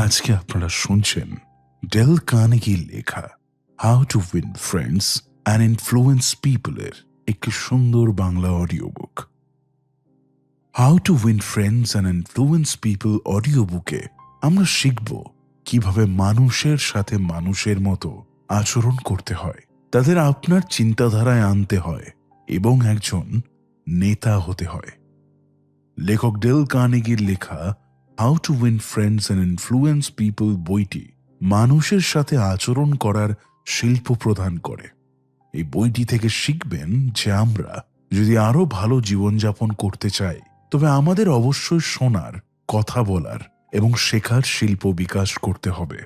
আজকে আপনারা শুনছেন ডেল কানেগির লেখা how to win friends and influence পিপলের একটি সুন্দর Bangla audio book how to win friends and influence people audio বুকে আমরা শিখব কীভাবে মানুষের সাথে মানুষের মতো আচরণ করতে হয়, তাদের আপনার চিন্তাধারায় আনতে হয় এবং একজন নেতা হতে হয়। লেখক ডেল কার্নেগির লেখা how to win friends and influence people বইটি মানুষের সাথে আচরণ করার শিল্প প্রদান করে। এই বইটি থেকে শিখবেন যে আমরা যদি আরও ভালো জীবনযাপন করতে চাই, তবে আমাদের অবশ্যই শোনার, কথা বলার এবং শেখার শিল্প বিকাশ করতে হবে।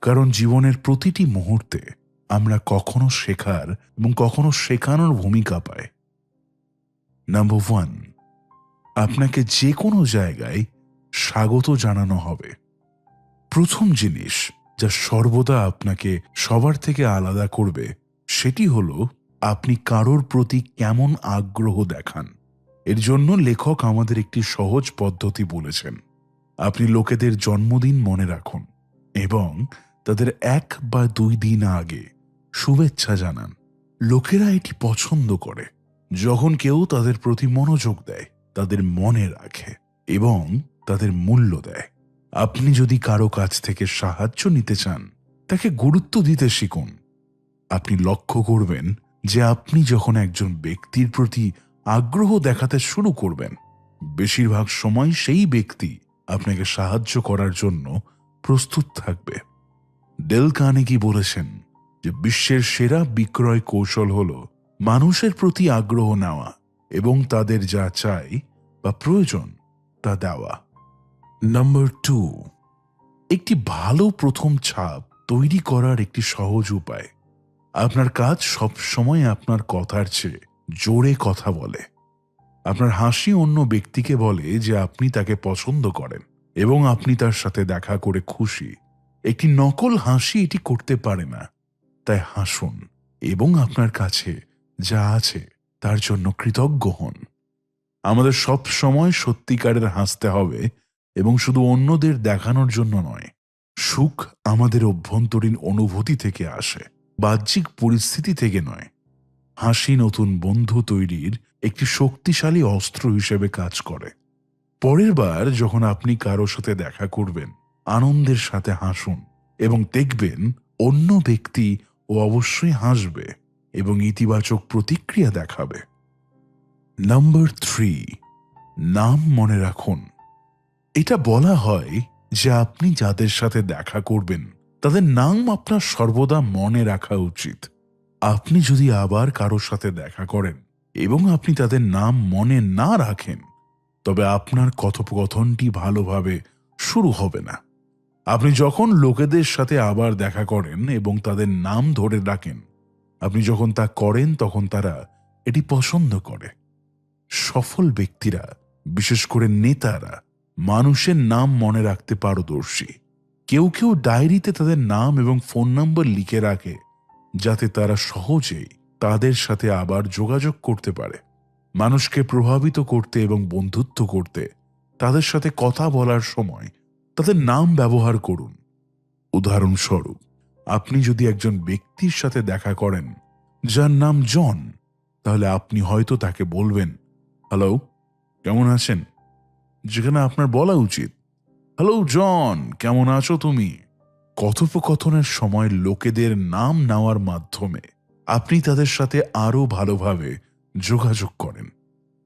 কারণ জীবনের প্রতিটি মুহূর্তে আমরা কখনো শেখার এবং কখনো শেখানোর ভূমিকা পাই। নাম্বার ওয়ান আপনাকে যে কোনো জায়গায় স্বাগত জানানো হবে। প্রথম জিনিস যা সর্বদা আপনাকে সবার থেকে আলাদা করবে, সেটি হল আপনি কারোর প্রতি কেমন আগ্রহ দেখান। এর জন্য লেখক আমাদের একটি সহজ পদ্ধতি বলেছেন। আপনি লোকেদের জন্মদিন মনে রাখুন এবং তাদের এক বা দুই দিন আগে শুভেচ্ছা জানান। লোকেরা এটি পছন্দ করে। যখন কেউ তাদের প্রতি মনোযোগ দেয়, তাদের মনে রাখে এবং তাদের মূল্য দেয়। আপনি যদি কারও কাছ থেকে সাহায্য নিতে চান, তাকে গুরুত্ব দিতে শিখুন। আপনি লক্ষ্য করবেন যে আপনি যখন একজন ব্যক্তির প্রতি আগ্রহ দেখাতে শুরু করবেন, বেশিরভাগ সময় সেই ব্যক্তি আপনাকে সাহায্য করার জন্য প্রস্তুত থাকবে। ডেল কানেগি বলেছেন যে বিশ্বের সেরা বিক্রয় কৌশল হল মানুষের প্রতি আগ্রহ নেওয়া এবং তাদের যা চাই বা প্রয়োজন তা দেওয়া। নাম্বার টু একটি ভালো প্রথম ছাপ তৈরি করার একটি সহজ উপায়। আপনার কাজ সব সময় আপনার কথার চেয়ে জোরে কথা বলে। আপনার হাসি অন্য ব্যক্তিকে বলে যে আপনি তাকে পছন্দ করেন এবং আপনি তার সাথে দেখা করে খুশি। একটি নকল হাসি এটি করতে পারে না। তাই হাসুন এবং আপনার কাছে যা আছে তার জন্য কৃতজ্ঞ হন। আমাদের সব সময় সত্যিকারের হাসতে হবে এবং শুধু অন্যদের দেখানোর জন্য নয়, সুখ আমাদের অভ্যন্তরীণ অনুভূতি থেকে আসে, বাহ্যিক পরিস্থিতি থেকে নয়। হাসি নতুন বন্ধু তৈরির একটি শক্তিশালী অস্ত্র হিসেবে কাজ করে। পরের বার যখন আপনি কারও সাথে দেখা করবেন, আনন্দের সাথে হাসুন এবং দেখবেন অন্য ব্যক্তি ও অবশ্যই হাসবে এবং ইতিবাচক প্রতিক্রিয়া দেখাবে। নাম্বার থ্রি, নাম মনে রাখুন। এটা বলা হয় যে আপনি যাদের সাথে দেখা করবেন, তাদের নাম আপনার সর্বদা মনে রাখা উচিত। আপনি যদি আবার কারোর সাথে দেখা করেন এবং আপনি তাদের নাম মনে না রাখেন, তবে আপনার কথোপকথনটি ভালোভাবে শুরু হবে না। আপনি যখন লোকেদের সাথে আবার দেখা করেন এবং তাদের নাম ধরে রাখেন আপনি যখন তা করেন তখন তারা এটি পছন্দ করে। সফল ব্যক্তিরা, বিশেষ করে নেতারা মানুষের নাম মনে রাখতে পারদর্শী। কেউ কেউ ডায়েরিতে তাদের নাম এবং ফোন নম্বর লিখে রাখে, যাতে তারা সহজেই তাদের সাথে আবার যোগাযোগ করতে পারে। মানুষকে প্রভাবিত করতে এবং বন্ধুত্ব করতে তাদের সাথে কথা বলার সময় তাদের নাম ব্যবহার করুন। উদাহরণস্বরূপ, আপনি যদি একজন ব্যক্তির সাথে দেখা করেন, যার নাম জন, তাহলে আপনি হয়তো তাকে বলবেন, হ্যালো, কেমন আছেন? যেখানে আপনার বলা উচিত। হ্যালো জন কেমন আছো তুমি? কথোপকথনের সময় লোকেদের নাম নেওয়ার মাধ্যমে আপনি তাদের সাথে আরও ভালোভাবে যোগাযোগ করেন,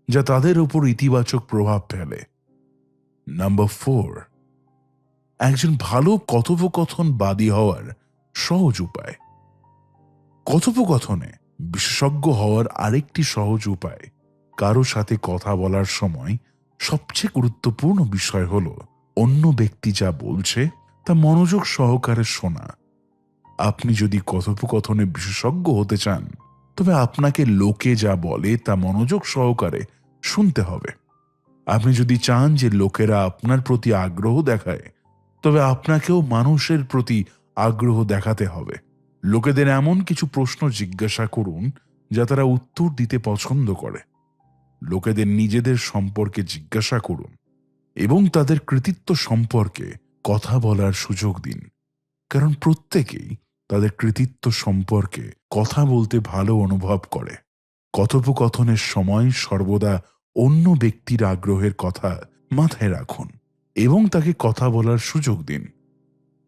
যা তাদের উপর ইতিবাচক প্রভাব ফেলে। নাম্বার ফোর একজন ভালো কথোপকথন বাদী হওয়ার সহজ উপায়। কথোপকথনে বিশেষজ্ঞ হওয়ার আরেকটি সহজ উপায়, কারও সাথে কথা বলার সময় সবচেয়ে গুরুত্বপূর্ণ বিষয় হল, অন্য ব্যক্তি যা বলছে, তা মনোযোগ সহকারে শোনা। আপনি যদি কথোপকথনে বিশেষজ্ঞ হতে চান, তবে আপনাকে লোকে যা বলে, তা মনোযোগ সহকারে শুনতে হবে। আপনি যদি চান যে লোকেরা আপনার প্রতি আগ্রহ দেখায়, তবে আপনাকেও মানুষের প্রতি আগ্রহ দেখাতে হবে। লোকেদের এমন কিছু প্রশ্ন জিজ্ঞাসা করুন, যা তারা উত্তর দিতে পছন্দ করে। লোকেদের নিজেদের সম্পর্কে জিজ্ঞাসা করুন এবং তাদের কৃতিত্ব সম্পর্কে কথা বলার সুযোগ দিন। কারণ প্রত্যেকেই তাদের কৃতিত্ব সম্পর্কে কথা বলতে ভালো অনুভব করে। কথোপকথনের সময় সর্বদা অন্য ব্যক্তির আগ্রহের কথা মাথায় রাখুন এবং তাকে কথা বলার সুযোগ দিন।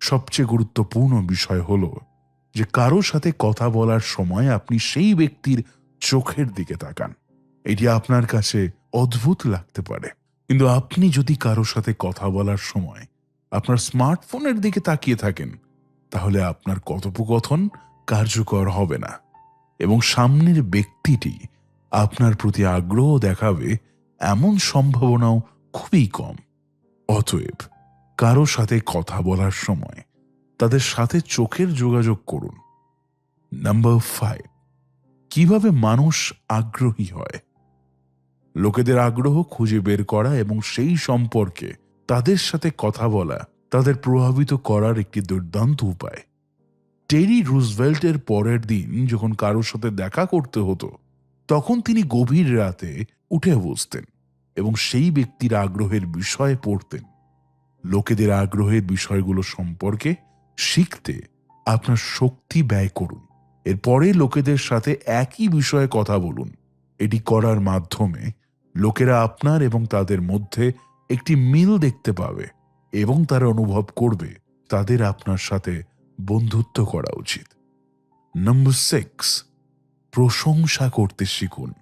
সবচেয়ে গুরুত্বপূর্ণ বিষয় হল যে কারও সাথে কথা বলার সময় আপনি সেই ব্যক্তির চোখের দিকে তাকান। এটি আপনার কাছে অদ্ভুত লাগতে পারে। কিন্তু আপনি যদি কারও সাথে কথা বলার সময় আপনার স্মার্টফোনের দিকে তাকিয়ে থাকেন, তাহলে আপনার কথোপকথন কার্যকর হবে না এবং সামনের ব্যক্তিটি আপনার প্রতি আগ্রহ দেখাবে এমন সম্ভাবনাও খুবই কম। অতএব কারও সাথে কথা বলার সময় তাদের সাথে চোখের যোগাযোগ করুন। নাম্বার ফাইভ, কীভাবে মানুষ আগ্রহী হয়? লোকেদের আগ্রহ খুঁজে বের করা এবং সেই সম্পর্কে তাদের সাথে কথা বলা তাদের প্রভাবিত করার একটি দুর্দান্ত উপায়। টেরি রুজভেল্টের পরের দিন যখন কারোর সাথে দেখা করতে হতো, তখন তিনি গভীর রাতে উঠে বসতেন এবং সেই ব্যক্তির আগ্রহের বিষয়ে পড়তেন। লোকেদের আগ্রহের বিষয়গুলো সম্পর্কে শিখতে আপনার শক্তি ব্যয় করুন। এরপরে লোকেদের সাথে একই বিষয়ে কথা বলুন। এটি করার মাধ্যমে লোকেরা আপনার এবং তাদের মধ্যে একটি মিল দেখতে পাবে এবং তারা অনুভব করবে তাদের আপনার সাথে বন্ধুত্ব করা উচিত। নম্বর সিক্স, প্রশংসা করতে শিখুন।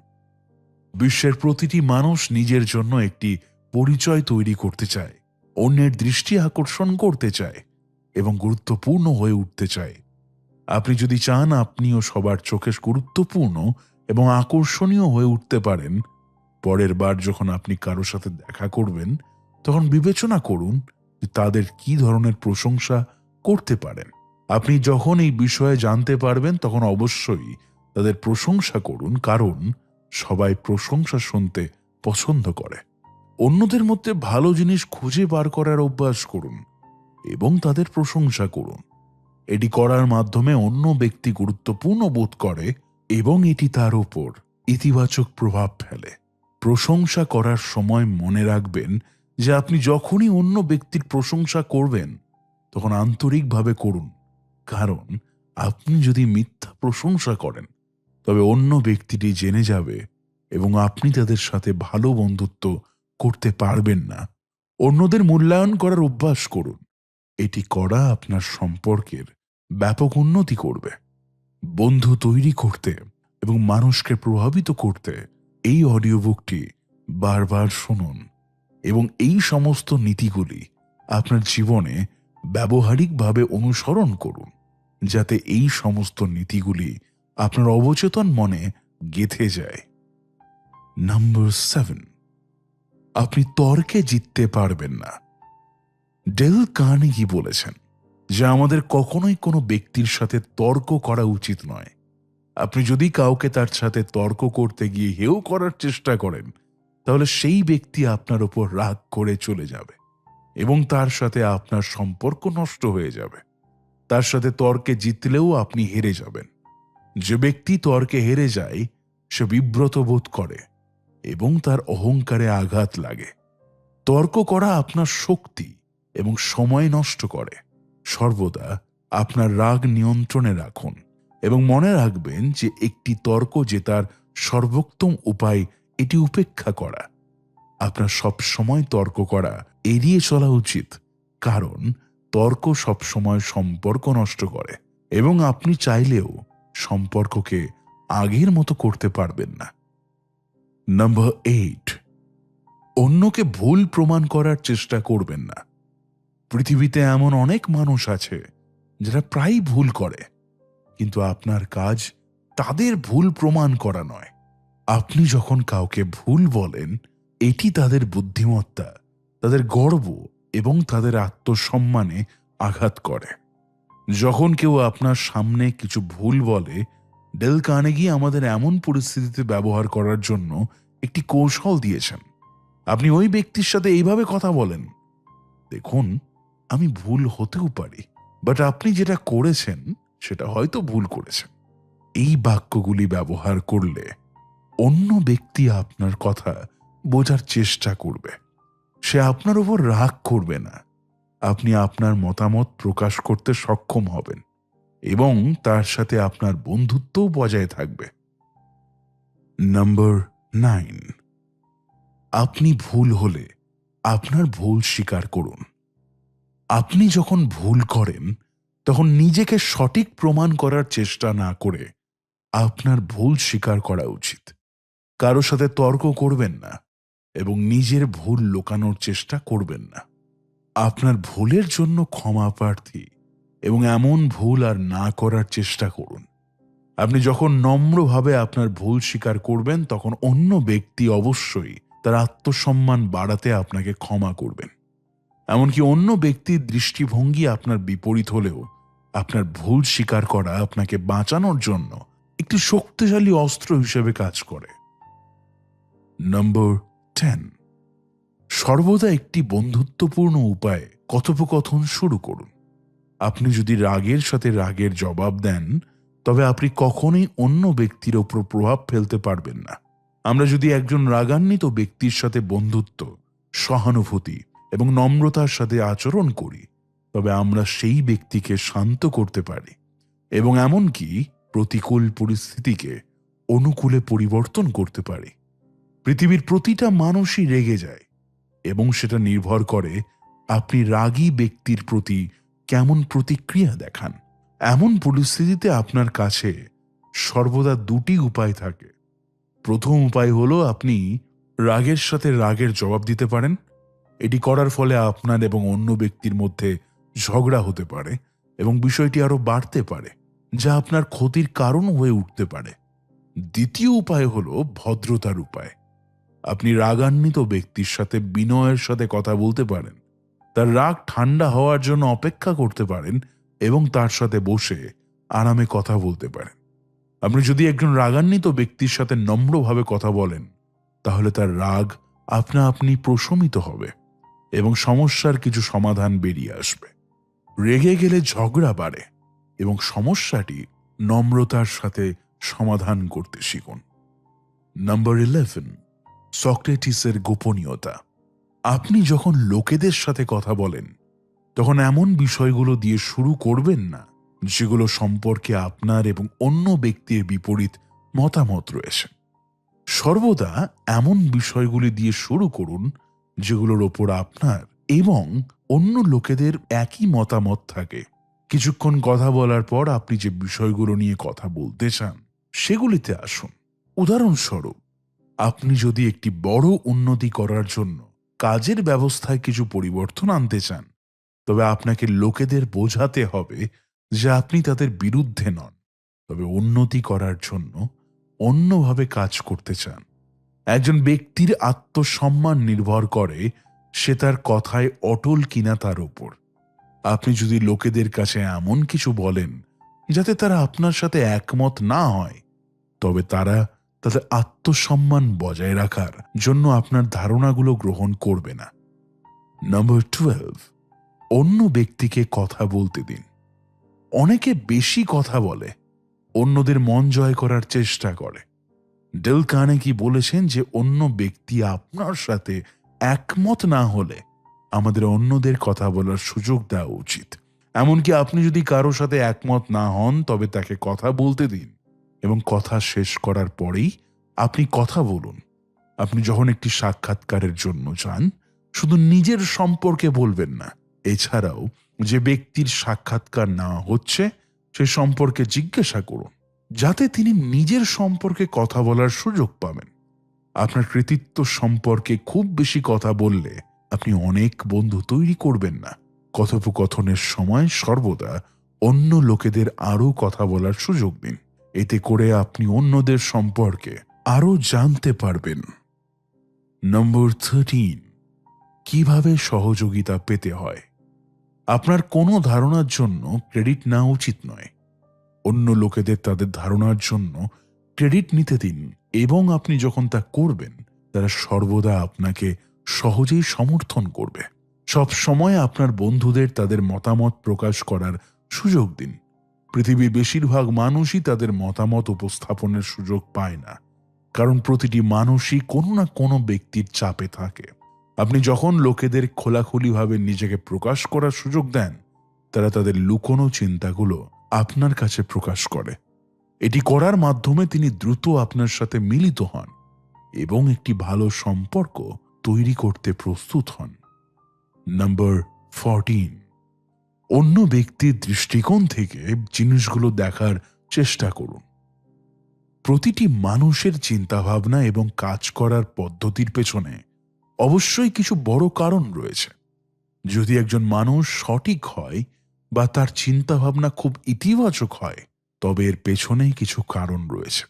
বিশ্বের প্রতিটি মানুষ নিজের জন্য একটি পরিচয় তৈরি করতে চায়, অন্যের দৃষ্টি আকর্ষণ করতে চায় এবং গুরুত্বপূর্ণ হয়ে উঠতে চায়। আপনি যদি চান আপনিও সবার চোখে গুরুত্বপূর্ণ এবং আকর্ষণীয় হয়ে উঠতে পারেন। পরের বার যখন আপনি কারও সাথে দেখা করবেন, তখন বিবেচনা করুন যে তাদের কি ধরনের প্রশংসা করতে পারেন। আপনি যখন এই বিষয়ে জানতে পারবেন, তখন অবশ্যই তাদের প্রশংসা করুন, কারণ সবাই প্রশংসা শুনতে পছন্দ করে। অন্যদের মধ্যে ভালো জিনিস খুঁজে বার করার অভ্যাস করুন এবং তাদের প্রশংসা করুন। এটি করার মাধ্যমে অন্য ব্যক্তি গুরুত্বপূর্ণ বোধ করে এবং এটি তার উপর ইতিবাচক প্রভাব ফেলে। প্রশংসা করার সময় মনে রাখবেন যে আপনি যখনই অন্য ব্যক্তির প্রশংসা করবেন, তখন আন্তরিকভাবে করুন। কারণ আপনি যদি মিথ্যা প্রশংসা করেন, তবে অন্য ব্যক্তিটি জেনে যাবে এবং আপনি তাদের সাথে ভালো বন্ধুত্ব করতে পারবেন না। অন্যদের মূল্যায়ন করার অভ্যাস করুন। এটি করা আপনার সম্পর্কের ব্যাপক উন্নতি করবে। বন্ধু তৈরি করতে এবং মানুষকে প্রভাবিত করতে এই অডিও বুকটি বারবার শুনুন এবং এই সমস্ত নীতিগুলি আপনার জীবনে ব্যবহারিকভাবে অনুসরণ করুন, যাতে এই সমস্ত নীতিগুলি আপনার অবচেতন মনে গেথে যায়। নাম্বার সেভেন, আপনি তর্কে জিততে পারবেন না। ডেল কার্নেগি বলেছেন যে আমাদের কখনোই কোনো ব্যক্তির সাথে তর্ক করা উচিত নয়। আপনি যদি কাউকে তার সাথে তর্ক করতে গিয়ে হেউ করার চেষ্টা করেন, তাহলে সেই ব্যক্তি আপনার উপর রাগ করে চলে যাবে এবং তার সাথে আপনার সম্পর্ক নষ্ট হয়ে যাবে। তার সাথে তর্কে জিতলেও আপনি হেরে যাবেন। যে ব্যক্তি তর্কে হেরে যায়, সে বিব্রত বোধ করে এবং তার অহংকারে আঘাত লাগে। তর্ক করা আপনার শক্তি এবং সময় নষ্ট করে। সর্বদা আপনার রাগ নিয়ন্ত্রণে রাখুন এবং মনে রাখবেন যে একটি তর্ক জেতার সর্বোত্তম উপায়, এটি উপেক্ষা করা। আপনার সব সময় তর্ক করা এড়িয়ে চলা উচিত, কারণ তর্ক সবসময় সম্পর্ক নষ্ট করে এবং আপনি চাইলেও সম্পর্ককে আগের মতো করতে পারবেন না। নম্বর এইট, অন্যকে ভুল প্রমাণ করার চেষ্টা করবেন না। পৃথিবীতে এমন অনেক মানুষ আছে যারা প্রায় ভুল করে, কিন্তু আপনার কাজ তাদের ভুল প্রমাণ করা নয়। আপনি যখন কাউকে ভুল বলেন, এটি তাদের বুদ্ধিমত্তা, তাদের গর্ব এবং তাদের আত্মসম্মানে আঘাত করে। যখন কেউ আপনার সামনে কিছু ভুল বলে, ডেল কানেগি আমাদের এমন পরিস্থিতিতে ব্যবহার করার জন্য একটি কৌশল দিয়েছেন। আপনি ওই ব্যক্তির সাথে এইভাবে কথা বলেন। দেখুন আমি ভুল হতেও পারি বাট আপনি যেটা করেছেন, সেটা হয়তো ভুল করেছেন। এই বাক্যগুলি ব্যবহার করলে অন্য ব্যক্তি আপনার কথা বোঝার চেষ্টা করবে। সে আপনার উপর রাগ করবে না। আপনি আপনার মতামত প্রকাশ করতে সক্ষম হবেন এবং তার সাথে আপনার বন্ধুত্বও বজায় থাকবে। নাম্বার নাইন আপনি ভুল হলে আপনার ভুল স্বীকার করুন। আপনি যখন ভুল করেন, তখন নিজেকে সঠিক প্রমাণ করার চেষ্টা না করে আপনার ভুল স্বীকার করা উচিত। কারও সাথে তর্ক করবেন না এবং নিজের ভুল লোকানোর চেষ্টা করবেন না। আপনার ভুলের জন্য ক্ষমা প্রার্থী এবং এমন ভুল আর না করার চেষ্টা করুন। আপনি যখন নম্রভাবে আপনার ভুল স্বীকার করবেন, তখন অন্য ব্যক্তি অবশ্যই তার আত্মসম্মান বাড়াতে আপনাকে ক্ষমা করবেন। এমনকি অন্য ব্যক্তির দৃষ্টিভঙ্গি আপনার বিপরীত হলেও, আপনার ভুল স্বীকার করা আপনাকে বাঁচানোর জন্য একটি শক্তিশালী অস্ত্র হিসেবে কাজ করে। নম্বর টেন সর্বদা একটি বন্ধুত্বপূর্ণ উপায়ে কথোপকথন শুরু করুন। আপনি যদি রাগের সাথে রাগের জবাব দেন, তবে আপনি কখনোই অন্য ব্যক্তির ওপর প্রভাব ফেলতে পারবেন না। আমরা যদি একজন রাগান্বিত ব্যক্তির সাথে বন্ধুত্ব, সহানুভূতি এবং নম্রতার সাথে আচরণ করি, তবে আমরা সেই ব্যক্তিকে শান্ত করতে পারি এবং এমনকি প্রতিকূল পরিস্থিতিকে অনুকূলে পরিবর্তন করতে পারি। পৃথিবীর প্রতিটা মানুষই রেগে যায় এবং সেটা নির্ভর করে আপনি রাগী ব্যক্তির প্রতি কেমন প্রতিক্রিয়া দেখান। এমন পরিস্থিতিতে আপনার কাছে সর্বদা দুটি উপায় থাকে। প্রথম উপায় হলো আপনি রাগের সাথে রাগের জবাব দিতে পারেন এটি করার ফলে আপনার এবং অন্য ব্যক্তির মধ্যে ঝগড়া হতে পারে এবং বিষয়টি আরও বাড়তে পারে, যা আপনার ক্ষতির কারণ হয়ে উঠতে পারে। দ্বিতীয় উপায় হলো ভদ্রতার উপায়। আপনি রাগান্বিত ব্যক্তির সাথে বিনয়ের সাথে কথা বলতে পারেন, তার রাগ ঠান্ডা হওয়ার জন্য অপেক্ষা করতে পারেন এবং তার সাথে বসে আরামে কথা বলতে পারেন। আপনি যদি একজন রাগান্বিত ব্যক্তির সাথে নম্রভাবে কথা বলেন, তাহলে তার রাগ আপনা আপনি প্রশমিত হবে। এবং সমস্যার কিছু সমাধান বেরিয়ে আসবে। রেগে গেলে ঝগড়া বাড়ে এবং সমস্যাটি নম্রতার সাথে সমাধান করতে শিখুন। নাম্বার ইলেভেন সক্রেটিসের গোপনীয়তা। আপনি যখন লোকেদের সাথে কথা বলেন, তখন এমন বিষয়গুলো দিয়ে শুরু করবেন না, যেগুলো সম্পর্কে আপনার এবং অন্য ব্যক্তির বিপরীত মতামত রয়েছে। সর্বদা এমন বিষয়গুলি দিয়ে শুরু করুন যেগুলোর ওপর আপনার এবং অন্য লোকেদের একই মতামত থাকে। কিছুক্ষণ কথা বলার পর আপনি যে বিষয়গুলো নিয়ে কথা বলতে চান, সেগুলিতে আসুন। উদাহরণস্বরূপ, আপনি যদি একটি বড় উন্নতি করার জন্য কাজের ব্যবস্থায় কিছু পরিবর্তন আনতে চান, তবে আপনাকে লোকেদের বোঝাতে হবে যে আপনি তাদের বিরুদ্ধে নন। তবে উন্নতি করার জন্য অন্যভাবে কাজ করতে চান। একজন ব্যক্তির আত্মসম্মান নির্ভর করে সে তার কথায় অটল কিনা তার ওপর। আপনি যদি লোকেদের কাছে এমন কিছু বলেন যাতে তারা আপনার সাথে একমত না হয়, তবে তারা তাদের আত্মসম্মান বজায় রাখার জন্য আপনার ধারণাগুলো গ্রহণ করবে না। নম্বর টুয়েলভ, অন্য ব্যক্তিকে কথা বলতে দিন। অনেকে বেশি কথা বলে, অন্যদের মন জয় করার চেষ্টা করে। ডেল কানেকি বলেছেন যে অন্য ব্যক্তি আপনার সাথে একমত না হলে আমাদের অন্যদের কথা বলার সুযোগ দেওয়া উচিত। এমনকি আপনি যদি কারও সাথে একমত না হন, তবে তাকে কথা বলতে দিন এবং কথা শেষ করার পরেই আপনি কথা বলুন। আপনি যখন একটি সাক্ষাৎকারের জন্য যান, শুধু নিজের সম্পর্কে বলবেন না, এছাড়াও যে ব্যক্তির সাক্ষাৎকার নেওয়া হচ্ছে, সে সম্পর্কে জিজ্ঞাসা করুন। যাতে তিনি নিজের সম্পর্কে কথা বলার সুযোগ পাবেন। আপনার কৃতিত্ব সম্পর্কে খুব বেশি কথা বললে আপনি অনেক বন্ধু তৈরি করবেন না। কথোপকথনের সময় সর্বদা অন্য লোকেদের আরও কথা বলার সুযোগ দিন। এতে করে আপনি অন্যদের সম্পর্কে আরও জানতে পারবেন। নম্বর থার্টিন কীভাবে সহযোগিতা পেতে হয়? আপনার কোনো ধারণার জন্য ক্রেডিট নেওয়া উচিত নয়। অন্য লোকেদের তাদের ধারণার জন্য ক্রেডিট নিতে দিন এবং আপনি যখন তা করবেন, তারা সর্বদা আপনাকে সহজেই সমর্থন করবে। সব সময় আপনার বন্ধুদের তাদের মতামত প্রকাশ করার সুযোগ দিন। পৃথিবীর বেশিরভাগ মানুষই তাদের মতামত উপস্থাপনের সুযোগ পায় না, কারণ প্রতিটি মানুষই কোনো না কোনো ব্যক্তির চাপে থাকে। আপনি যখন লোকেদের খোলাখুলিভাবে নিজেকে প্রকাশ করার সুযোগ দেন, তারা তাদের লুকোনো চিন্তাগুলো আপনার কাছে প্রকাশ করে। এটি করার মাধ্যমে তিনি দ্রুত আপনার সাথে মিলিত হন এবং একটি ভালো সম্পর্ক তৈরি করতে প্রস্তুত হন। Number fourteen. অন্য ব্যক্তির দৃষ্টিকোণ থেকে জিনিসগুলো দেখার চেষ্টা করুন। প্রতিটি মানুষের চিন্তাভাবনা এবং কাজ করার পদ্ধতির পেছনে অবশ্যই কিছু বড় কারণ রয়েছে। যদি একজন মানুষ সঠিক হয় বা তার চিন্তাভাবনা খুব ইতিবাচক হয়, তবে এর পেছনেই কিছু কারণ রয়েছে।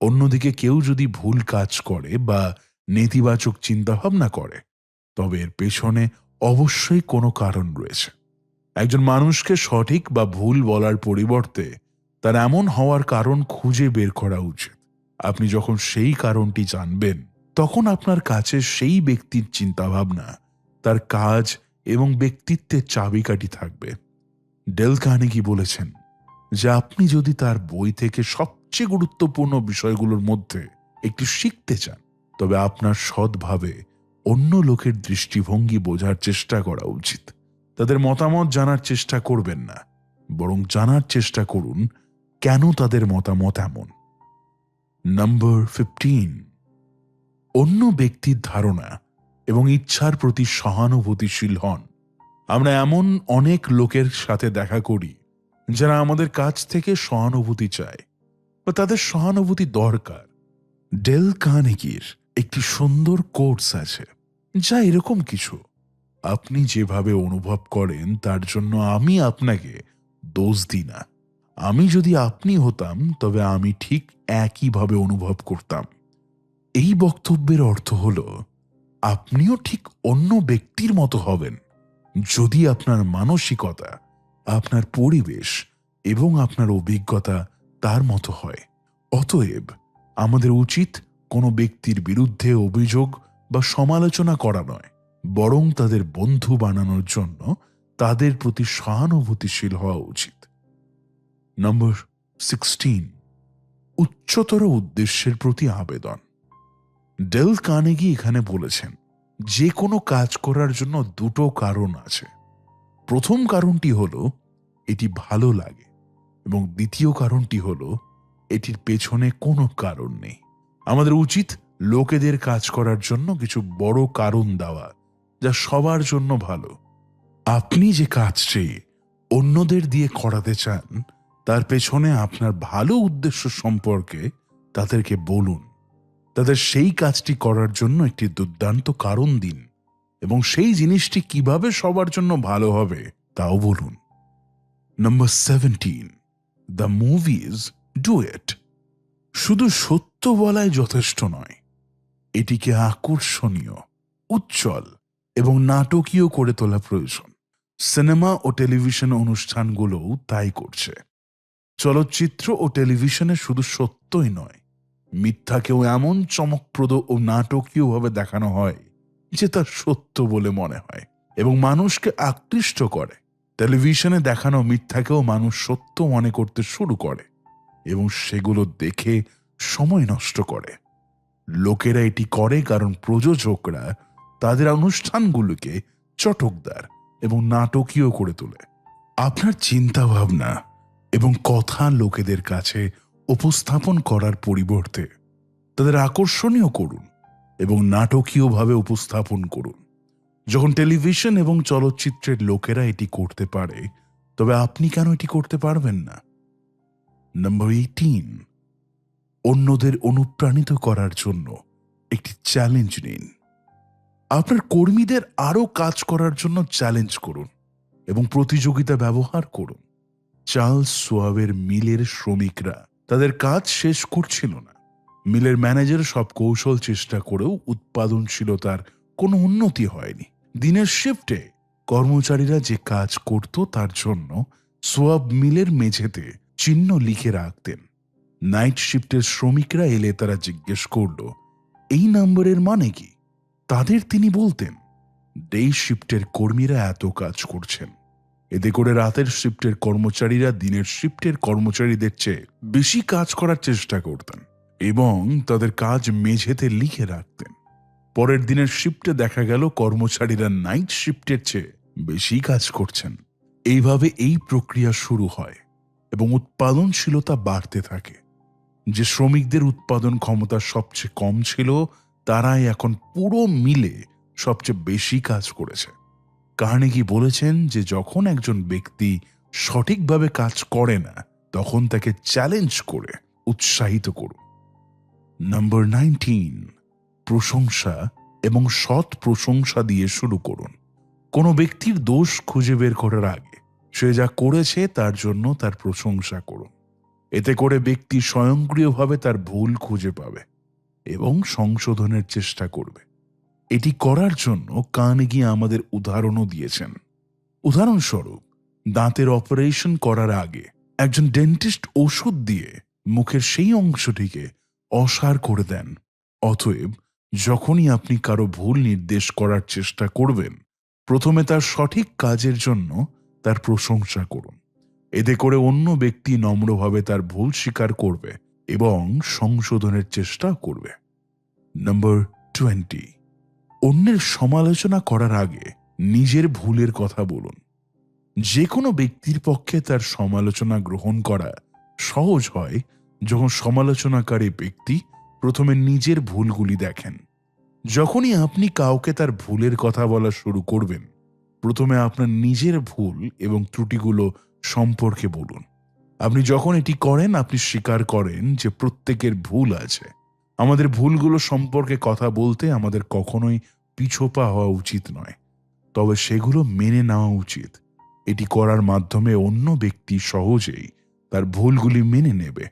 অন্যদিকে কেউ যদি ভুল কাজ করে বা নেতিবাচক চিন্তাভাবনা করে, তবে এর পেছনে অবশ্যই কোনো কারণ রয়েছে। একজন মানুষকে সঠিক বা ভুল বলার পরিবর্তে তার এমন হওয়ার কারণ খুঁজে বের করা উচিত। আপনি যখন সেই কারণটি জানবেন, তখন আপনার কাছে সেই ব্যক্তির চিন্তাভাবনা, তার কাজ এবং ব্যক্তিত্বের চাবিকাঠি থাকবে। ডেল কার্নেগি বলেছেন যে আপনি যদি তার বই থেকে সবচেয়ে গুরুত্বপূর্ণ বিষয়গুলোর মধ্যে একটি শিখতে চান, তবে আপনার সৎভাবে অন্য লোকের দৃষ্টিভঙ্গি বোঝার চেষ্টা করা উচিত। তাদের মতামত জানার চেষ্টা করবেন না, বরং জানার চেষ্টা করুন কেন তাদের মতামত এমন। নম্বর ফিফটিন, অন্য ব্যক্তির ধারণা এবং ইচ্ছার প্রতি সহানুভূতিশীল হন। আমরা এমন অনেক লোকের সাথে দেখা করি যারা আমাদের কাছ থেকে সহানুভূতি চায় বা তাদের সহানুভূতি দরকার। ডেল কানেগির একটি সুন্দর কোর্স আছে, যা এরকম কিছু। আপনি যেভাবে অনুভব করেন, তার জন্য আমি আপনাকে দোষ দিই না। আমি যদি আপনি হতাম, তবে আমি ঠিক একইভাবে অনুভব করতাম। এই বক্তব্যের অর্থ হল, আপনিও ঠিক অন্য ব্যক্তির মতো হবেন। যদি আপনার মানসিকতা, আপনার পরিবেশ এবং আপনার অভিজ্ঞতা তার মতো হয়, অতএব আমাদের উচিত কোনো ব্যক্তির বিরুদ্ধে অভিযোগ বা সমালোচনা করা নয়, বরং তাদের বন্ধু বানানোর জন্য তাদের প্রতি সহানুভূতিশীল হওয়া উচিত। নম্বর সিক্সটিন, উচ্চতর উদ্দেশ্যের প্রতি আবেদন। ডেল কানেগি এখানে বলেছেন যে কোনো কাজ করার জন্য দুটো কারণ আছে। প্রথম কারণটি হলো, এটি ভালো লাগে এবং দ্বিতীয় কারণটি হলো, এটির পেছনে কোনো কারণ নেই। আমাদের উচিত লোকেদের কাজ করার জন্য কিছু বড় কারণ দেওয়া, যা সবার জন্য ভালো। আপনি যে কাজ কাজটি অন্যদের দিয়ে করাতে চান, তার পেছনে আপনার ভালো উদ্দেশ্য সম্পর্কে তাদেরকে বলুন। তাদের সেই কাজটি করার জন্য একটি দুর্দান্ত কারণ দিন এবং সেই জিনিসটি কীভাবে সবার জন্য ভালো হবে তাও বলুন। Number seventeen the movies do it শুধু সত্য বলাই যথেষ্ট নয়, এটিকে আকর্ষণীয়, উজ্জ্বল এবং নাটকীয় করে তোলা প্রয়োজন। সিনেমা ও টেলিভিশন অনুষ্ঠানগুলোও তাই করছে। চলচ্চিত্র ও টেলিভিশনে শুধু সত্যই নয় মিথ্যাকেও এমন চমকপ্রদ ও নাটকীয়ভাবে দেখানো হয় যে তা সত্য বলে মনে হয় এবং মানুষকে আকৃষ্ট করে। টেলিভিশনে দেখানো মিথ্যাকেও মানুষ সত্য মনে করতে শুরু করে এবং সেগুলো দেখে সময় নষ্ট করে। লোকেরা এটি করে কারণ প্রযোজকরা তাদের অনুষ্ঠানগুলোকে চটকদার এবং নাটকীয় করে তোলে। আপনার চিন্তা ভাবনা এবং কথা লোকেদের কাছে উপস্থাপন করার পরিবর্তে তাদের আকর্ষণীয় করুন এবং নাটকীয়ভাবে উপস্থাপন করুন। যখন টেলিভিশন এবং চলচ্চিত্রের লোকেরা এটি করতে পারে, তবে আপনি কেন এটি করতে পারবেন না? নম্বর এইটিন অন্যদের অনুপ্রাণিত করার জন্য একটি চ্যালেঞ্জ নিন। আপনার কর্মীদের আরও কাজ করার জন্য চ্যালেঞ্জ করুন এবং প্রতিযোগিতা ব্যবহার করুন। চার্লস সোয়াবের মিলের শ্রমিকরা তাদের কাজ শেষ করছিল না। মিলের ম্যানেজার সব কৌশল চেষ্টা করেও উৎপাদনশীলতার কোনো উন্নতি হয়নি। দিনের শিফটে কর্মচারীরা যে কাজ করত তার জন্য সোয়াব মিলের মেঝেতে চিহ্ন লিখে রাখতেন। নাইট শিফটের শ্রমিকরা এলে তারা জিজ্ঞেস করল, এই নম্বরের মানে কি? তাদের তিনি বলতেন, ডে শিফটের কর্মীরা এত কাজ করছেন। এতে করে রাতের শিফটের কর্মচারীরা দিনের শিফটের কর্মচারীদের চেয়ে বেশি কাজ করার চেষ্টা করতেন এবং তাদের কাজ মেঝেতে লিখে রাখতেন। পরের দিনের শিফটে দেখা গেল কর্মচারীরা নাইট শিফটের চেয়ে বেশি কাজ করছেন। এইভাবে এই প্রক্রিয়া শুরু হয় এবং উৎপাদনশীলতা বাড়তে থাকে। যে শ্রমিকদের উৎপাদন ক্ষমতা সবচেয়ে কম ছিল, তারাই এখন পুরো মিলে সবচেয়ে বেশি কাজ করেছে। কার্নেগি বলেছেন যে যখন একজন ব্যক্তি সঠিকভাবে কাজ করে না, তখন তাকে চ্যালেঞ্জ করে, উৎসাহিত করুন। নাম্বার নাইনটিন প্রশংসা এবং সৎ প্রশংসা দিয়ে শুরু করুন। কোনো ব্যক্তির দোষ খুঁজে বের করার আগে সে যা করেছে তার জন্য তার প্রশংসা করুন। এতে করে ব্যক্তি স্বয়ংক্রিয়ভাবে তার ভুল খুঁজে পাবে এবং সংশোধনের চেষ্টা করবে। এটি করার জন্য কানেগি আমাদের উদাহরণও দিয়েছেন। উদাহরণস্বরূপ, দাঁতের অপারেশন করার আগে একজন ডেন্টিস্ট ওষুধ দিয়ে মুখের সেই অংশটিকে অসার করে দেন। অতএব, যখনই আপনি কারও ভুল নির্দেশ করার চেষ্টা করবেন, প্রথমে তার সঠিক কাজের জন্য তার প্রশংসা করুন। এতে করে অন্য ব্যক্তি নম্রভাবে তার ভুল স্বীকার করবে এবং সংশোধনের চেষ্টা করবে। নম্বর টোয়েন্টি অন্যের সমালোচনা করার আগে নিজের ভুলের কথা বলুন। যে কোনো ব্যক্তির পক্ষে তার সমালোচনা গ্রহণ করা সহজ হয় যখন সমালোচনাকারী ব্যক্তি প্রথমে নিজের ভুলগুলি দেখেন। যখনই আপনি কাউকে তার ভুলের কথা বলা শুরু করবেন, প্রথমে আপনার নিজের ভুল এবং ত্রুটিগুলো সম্পর্কে বলুন। আপনি যখন এটি করেন, আপনি স্বীকার করেন যে প্রত্যেকের ভুল আছে। আমাদের ভুলগুলো সম্পর্কে কথা বলতে আমাদের কখনোই পিছোপা হওয়া উচিত নয়। তবে সেগুলো মেনে নেওয়া উচিত। এটি করার মাধ্যমে অন্য ব্যক্তি সহজেই তার ভুলগুলি মেনে নেবে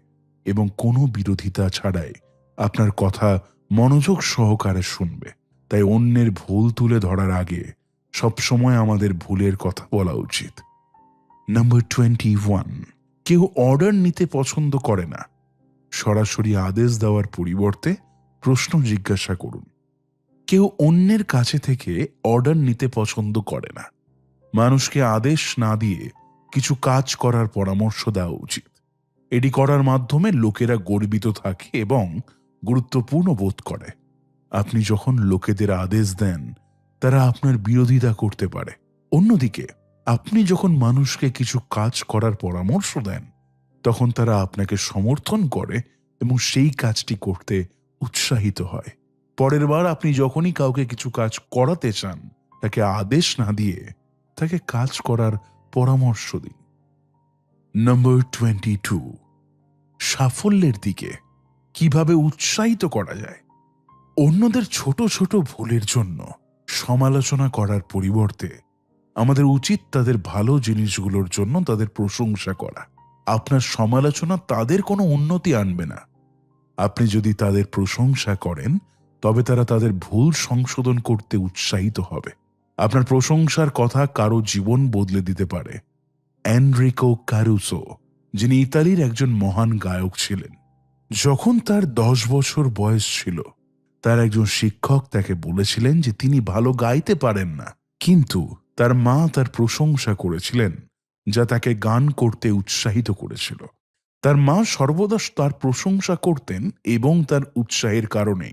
এবং কোনো বিরোধিতা ছাড়াই আপনার কথা মনোযোগ সহকারে শুনবে। তাই অন্যের ভুল তুলে ধরার আগে সবসময় আমাদের ভুলের কথা বলা উচিত। Number twenty one. কেউ অর্ডার নিতে পছন্দ করে না। সরাসরি আদেশ দেওয়ার পরিবর্তে প্রশ্ন জিজ্ঞাসা করুন। কেউ অন্যের কাছে থেকে অর্ডার নিতে পছন্দ করে না। মানুষকে আদেশ না দিয়ে কিছু কাজ করার পরামর্শ দেওয়া উচিত। এটি করার মাধ্যমে লোকেরা গর্বিত থাকে এবং গুরুত্বপূর্ণ বোধ করে। আপনি যখন লোকেদের আদেশ দেন, তারা আপনার বিরোধিতা করতে পারে। অন্যদিকে, আপনি যখন মানুষকে কিছু কাজ করার পরামর্শ দেন তখন তারা আপনাকে সমর্থন করে এবং সেই কাজটি করতে উৎসাহিত হয়। পরের বার আপনি যখনই কাউকে কিছু কাজ করাতে চান, তাকে আদেশ না দিয়ে তাকে কাজ করার পরামর্শ দিন। নম্বর টোয়েন্টি টু সাফল্যের দিকে কীভাবে উৎসাহিত করা যায়? অন্যদের ছোট ছোট ভুলের জন্য সমালোচনা করার পরিবর্তে আমাদের উচিত তাদের ভালো জিনিসগুলোর জন্য তাদের প্রশংসা করা। আপনার সমালোচনা তাদের কোনো উন্নতি আনবে না। আপনি যদি তাদের প্রশংসা করেন, তবে তারা তাদের ভুল সংশোধন করতে উৎসাহিত হবে। আপনার প্রশংসার কথা কারও জীবন বদলে দিতে পারে। অ্যান্ড্রিকো কারুসো যিনি ইতালির একজন মহান গায়ক ছিলেন, যখন তার দশ বছর বয়স ছিল, তার একজন শিক্ষক তাকে বলেছিলেন যে তিনি ভালো গাইতে পারেন না, কিন্তু তার মা তার প্রশংসা করেছিলেন। যা তাকে গান করতে উৎসাহিত করেছিল। তার মা সর্বদা তার প্রশংসা করতেন এবং তার উৎসাহের কারণেই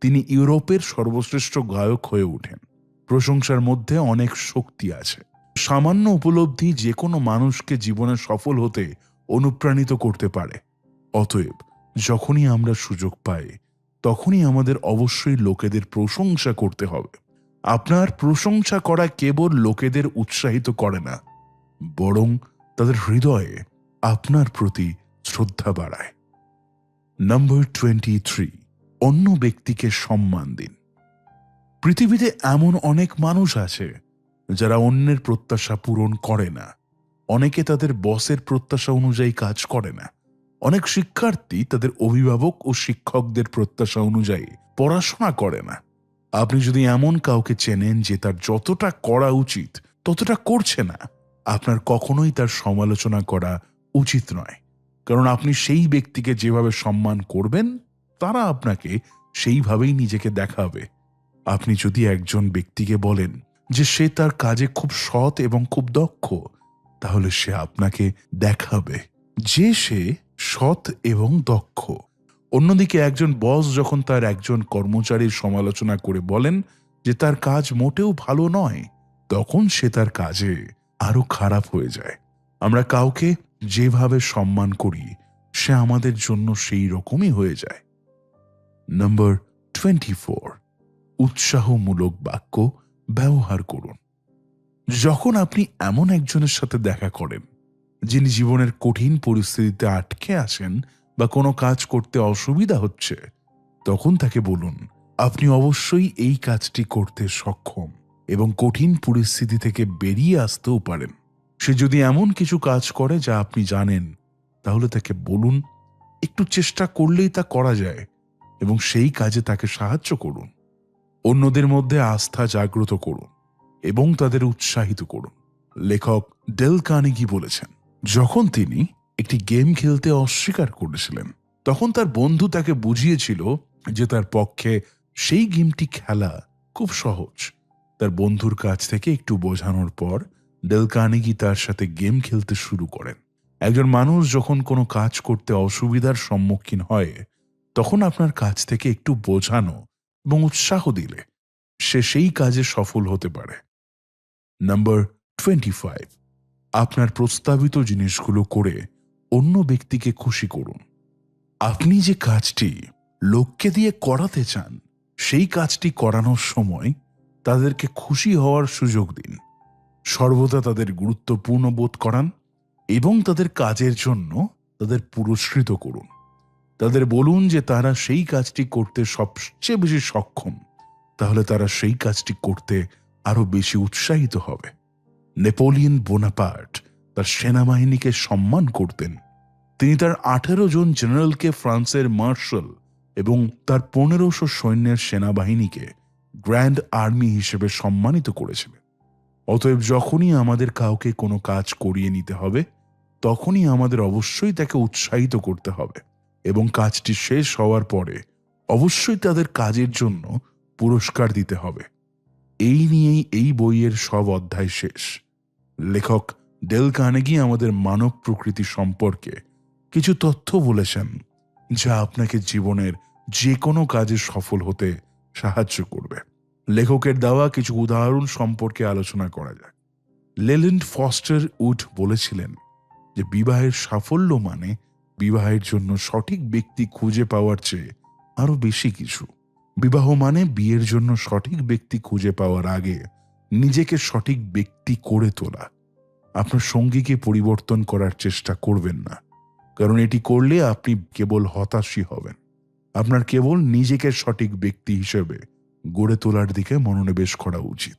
তিনি ইউরোপের সর্বশ্রেষ্ঠ গায়ক হয়ে ওঠেন। প্রশংসার মধ্যে অনেক শক্তি আছে। সামান্য উপলব্ধি যে কোনো মানুষকে জীবনে সফল হতে অনুপ্রাণিত করতে পারে। অতএব যখনই আমরা সুযোগ পাই, তখনই আমাদের অবশ্যই লোকেদের প্রশংসা করতে হবে। আপনার প্রশংসা করা কেবল লোকেদের উৎসাহিত করে না। বরং তাদের হৃদয়ে আপনার প্রতি শ্রদ্ধা বাড়ায়। নম্বর টোয়েন্টি থ্রি অন্য ব্যক্তিকে সম্মান দিন। পৃথিবীতে এমন অনেক মানুষ আছে যারা অন্যের প্রত্যাশা পূরণ করে না। অনেকে তাদের বসের প্রত্যাশা অনুযায়ী কাজ করে না। অনেক শিক্ষার্থী তাদের অভিভাবক ও শিক্ষকদের প্রত্যাশা অনুযায়ী পড়াশোনা করে না। আপনি যদি এমন কাউকে চেনেন যে তার যতটা করা উচিত, ততটা করছে না আপনার কখনোই তার সমালোচনা করা উচিত নয়। কারণ আপনি সেই ব্যক্তিকে যেভাবে সম্মান করবেন, তারা আপনাকে সেইভাবেই নিজেকে দেখাবে। আপনি যদি একজন ব্যক্তিকে বলেন যে সে তার কাজে খুব সৎ এবং খুব দক্ষ, তাহলে সে আপনাকে দেখাবে যে সে সৎ এবং দক্ষ। অন্যদিকে একজন বস যখন তার একজন কর্মচারীর সমালোচনা করে বলেন যে তার কাজ মোটেও ভালো নয়, তখন সে তার কাজে আরও খারাপ হয়ে যায়। আমরা কাউকে যেভাবে সম্মান করি, সে আমাদের জন্য সেই রকমই হয়ে যায়। নম্বর টোয়েন্টি ফোর উৎসাহমূলক বাক্য ব্যবহার করুন। যখন আপনি এমন একজনের সাথে দেখা করেন, যিনি জীবনের কঠিন পরিস্থিতিতে আটকে আছেন বা কোনো কাজ করতে অসুবিধা হচ্ছে, তখন তাকে বলুন, আপনি অবশ্যই এই কাজটি করতে সক্ষম। এবং কঠিন পরিস্থিতি থেকে বেরিয়ে আসতেও পারেন। সে যদি এমন কিছু কাজ করে যা আপনি জানেন, তাহলে তাকে বলুন, একটু চেষ্টা করলেই তা করা যায় এবং সেই কাজে তাকে সাহায্য করুন। অন্যদের মধ্যে আস্থা জাগ্রত করুন এবং তাদের উৎসাহিত করুন। লেখক ডেল কানিগি বলেছেন, যখন তিনি একটি গেম খেলতে অস্বীকার করেছিলেন, তখন তার বন্ধু তাকে বুঝিয়েছিল যে তার পক্ষে সেই গেমটি খেলা খুব সহজ। তার বন্ধুর কাছ থেকে একটু বোঝানোর পর ডেল তার সাথে গেম খেলতে শুরু করেন। একজন মানুষ যখন কোনো কাজ করতে অসুবিধার সম্মুখীন হয়, তখন আপনার কাছ থেকে একটু বোঝানো এবং উৎসাহ দিলে সে সেই কাজে সফল হতে পারে। নাম্বার টোয়েন্টি ফাইভ আপনার প্রস্তাবিত জিনিসগুলো করে অন্য ব্যক্তিকে খুশি করুন। আপনি যে কাজটি লোককে দিয়ে করাতে চান, সেই কাজটি করানোর সময় তাদেরকে খুশি হওয়ার সুযোগ দিন। সর্বদা তাদের গুরুত্বপূর্ণ বোধ করান এবং তাদের কাজের জন্য তাদের পুরস্কৃত করুন। তাদের বলুন যে তারা সেই কাজটি করতে সবচেয়ে বেশি সক্ষম, তাহলে তারা সেই কাজটি করতে আরও বেশি উৎসাহিত হবে। নেপোলিয়ন বোনাপার্ট তার সেনাবাহিনীকে সম্মান করতেন। তিনি তার আঠেরো জন জেনারেলকে ফ্রান্সের মার্শাল এবং তার পনেরোশো সৈন্যের সেনাবাহিনীকে গ্র্যান্ড আর্মি হিসেবে সম্মানিত করেছিলেন। অতএব যখনই আমাদের কাউকে কোনো কাজ করিয়ে নিতে হবে, তখনই আমাদের অবশ্যই তাকে উৎসাহিত করতে হবে এবং কাজটি শেষ হওয়ার পরে অবশ্যই তাদের কাজের জন্য পুরস্কার দিতে হবে। এই নিয়েই এই বইয়ের সব অধ্যায় শেষ। লেখক ডেল কানেগি আমাদের মানব প্রকৃতি সম্পর্কে কিছু তথ্য বলেছেন, যা আপনাকে জীবনের যে কোনো কাজে সফল হতে সাহায্য করবে। লেখকের দেওয়া কিছু উদাহরণ সম্পর্কে আলোচনা করা যাক। লেলেন্ড ফস্টার উড বলেছিলেন যে, বিবাহের সাফল্য মানে বিবাহের জন্য সঠিক ব্যক্তি খুঁজে পাওয়ার চেয়ে আরও বেশি কিছু। বিবাহ মানে বিয়ের জন্য সঠিক ব্যক্তি খুঁজে পাওয়ার আগে নিজেকে সঠিক ব্যক্তি করে তোলা। আপনার সঙ্গীকে পরিবর্তন করার চেষ্টা করবেন না, কারণ এটি করলে আপনি কেবল হতাশই হবেন। আপনার কেবল নিজেকে সঠিক ব্যক্তি হিসেবে গড়ে তোলার দিকে মনোনিবেশ করা উচিত।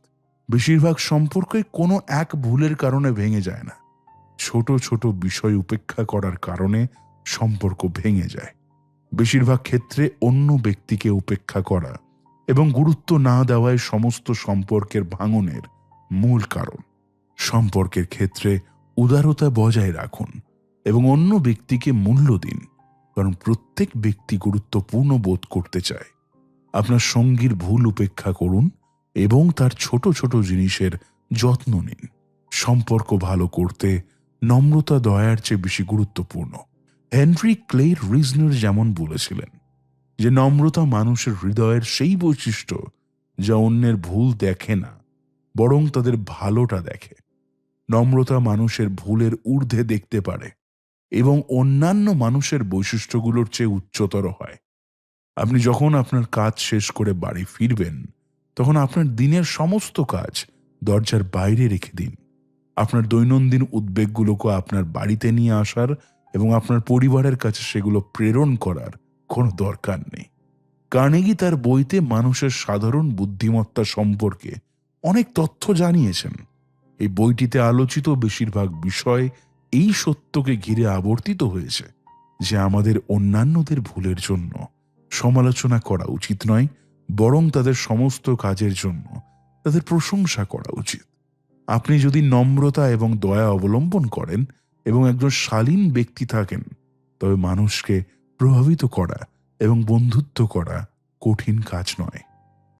বেশিরভাগ সম্পর্কে কোনো এক ভুলের কারণে ভেঙে যায় না। ছোট ছোট বিষয় উপেক্ষা করার কারণে সম্পর্ক ভেঙে যায়। বেশিরভাগ ক্ষেত্রে অন্য ব্যক্তিকে উপেক্ষা করা এবং গুরুত্ব না দেওয়ায় সমস্ত সম্পর্কের ভাঙনের মূল কারণ। সম্পর্কের ক্ষেত্রে উদারতা বজায় রাখুন এবং অন্য ব্যক্তিকে মূল্য দিন, কারণ প্রত্যেক ব্যক্তি গুরুত্বপূর্ণ বোধ করতে চায়। আপনার সঙ্গীর ভুল উপেক্ষা করুন এবং তার ছোট ছোট জিনিসের যত্ন নিন। সম্পর্ক ভালো করতে নম্রতা দয়ার চেয়ে বেশি গুরুত্বপূর্ণ। হেনরি ক্লে রিজনার যেমন বলেছিলেন যে, নম্রতা মানুষের হৃদয়ের সেই বৈশিষ্ট্য যা অন্যের ভুল দেখে না, বরং তাদের ভালোটা দেখে। নম্রতা মানুষের ভুলের ঊর্ধ্বে দেখতে পারে এবং অন্যান্য মানুষের বৈশিষ্ট্যগুলোর চেয়ে উচ্চতর হয়। আপনি যখন আপনার কাজ শেষ করে বাড়ি ফিরবেন, তখন আপনার দিনের সমস্ত কাজ দরজার বাইরে রেখে দিন। আপনার দৈনন্দিন উদ্বেগগুলোকে আপনার বাড়িতে নিয়ে আসার এবং আপনার পরিবারের কাছে সেগুলো প্রেরণ করার কোনো দরকার নেই। কার্নেগি তার বইতে মানুষের সাধারণ বুদ্ধিমত্তা সম্পর্কে অনেক তথ্য জানিয়েছেন। এই বইটিতে আলোচিত বেশিরভাগ বিষয় এই সত্যকে ঘিরে আবর্তিত হয়েছে, যে আমাদের অন্যান্যদের ভুলের জন্য। সমালোচনা করা উচিত নয়, বরং তাদের সমস্ত কাজের জন্য তাদের প্রশংসা করা উচিত। আপনি যদি নম্রতা এবং দয়া অবলম্বন করেন এবং একজন শালীন ব্যক্তি থাকেন, তবে মানুষকে প্রভাবিত করা এবং বন্ধুত্ব করা কঠিন কাজ নয়।